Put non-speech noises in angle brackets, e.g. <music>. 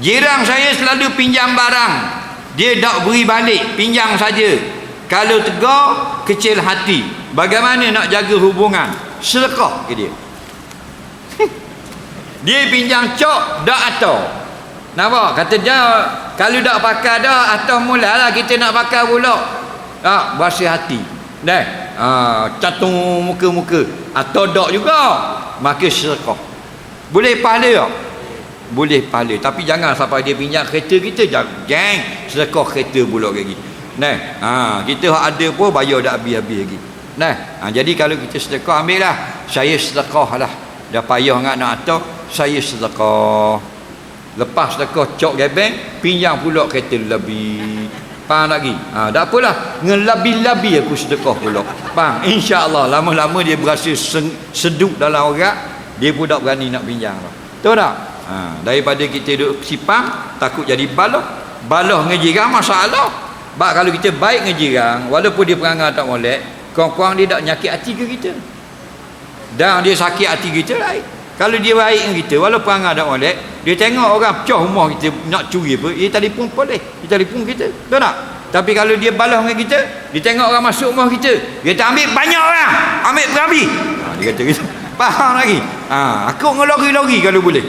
Jiran saya selalu pinjam barang. Dia tak beri balik, pinjam saja. Kalau tegar, kecil hati. Bagaimana nak jaga hubungan? Sedekah ke dia. <laughs> dia pinjam cok, dak atau. Nampak? Kata dia, kalau dak pakai dah, atau mulalah kita nak pakai pula. Ah, bersih hati. Dah. Ah, catung muka-muka. Atau dak juga. Maka sedekah. Boleh pahala tak? Boleh pahala. Tapi jangan sampai dia pinjam kereta kita. Jangan. Sedekah kereta pula lagi. Nah, ha, kita ada pun bayar dah habis-habis lagi. Nah, ha, jadi kalau kita sedekah ambil lah. Saya sedekah lah. Dah payah nak nak atau saya sedekah. Lepas sedekah cok gebeng, pinjam pula kereta lebih. Faham lagi? Ha, tak apalah. Ngelabi-labi aku sedekah pula. Faham? InsyaAllah lama-lama dia berasa seduk dalam orang. Dia pun tak berani nak pinjam. Tahu tak? Ha, daripada kita duduk sipang, takut jadi baloh. Baloh ngejirang masalah. Bak kalau kita baik ngejirang, walaupun dia perangai tak molek, kurang-kurang dia tak nyakit hati ke kita. Dan dia sakit hati kita lain. Kalau dia baik dengan kita, walaupun perangai tak molek, dia tengok orang pecah rumah kita nak curi apa, dia telefon boleh. Dia telefon kita. Tahu tak? Tapi kalau dia balas dengan kita, dia tengok orang masuk rumah kita, dia kata ambil banyak orang, ambil berabi. Ha, dia kata. Faham lagi? Ha, aku ngelori-lori kalau boleh.